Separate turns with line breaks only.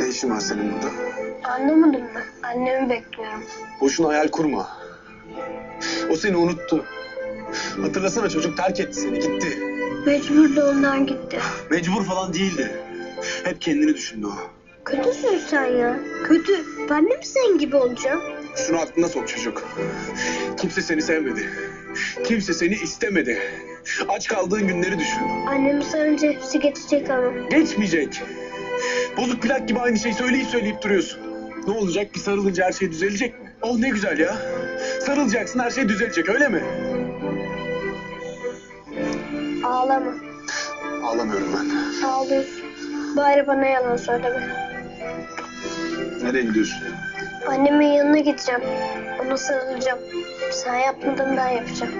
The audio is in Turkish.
Ne işin var senin burada?
Anlamadın mı? Annemi bekliyorum.
Boşuna hayal kurma. O seni unuttu. Hatırlasana çocuk terk etti seni gitti.
Mecbur da ondan gitti.
Mecbur falan değildi. Hep kendini düşündü o.
Kötüsün sen ya. Kötü. Ben de mi senin gibi olacağım?
Şunu aklına sok çocuk. Kimse seni sevmedi. Kimse seni istemedi. Aç kaldığın günleri düşün.
Annemi sarınca hepsi geçecek ama.
Geçmeyecek. Bozuk plak gibi aynı şeyi söyleyip söyleyip duruyorsun. Ne olacak ki sarılınca her şey düzelecek mi? Oh ne güzel ya. Sarılacaksın her şey düzelecek öyle mi?
Ağlama.
Ağlamıyorum ben.
Ağlıyorsun. Bari bana yalan söyleme.
Nereye gidiyorsun?
Annemin yanına gideceğim. Ona sarılacağım. Sen yapmadın ben yapacağım.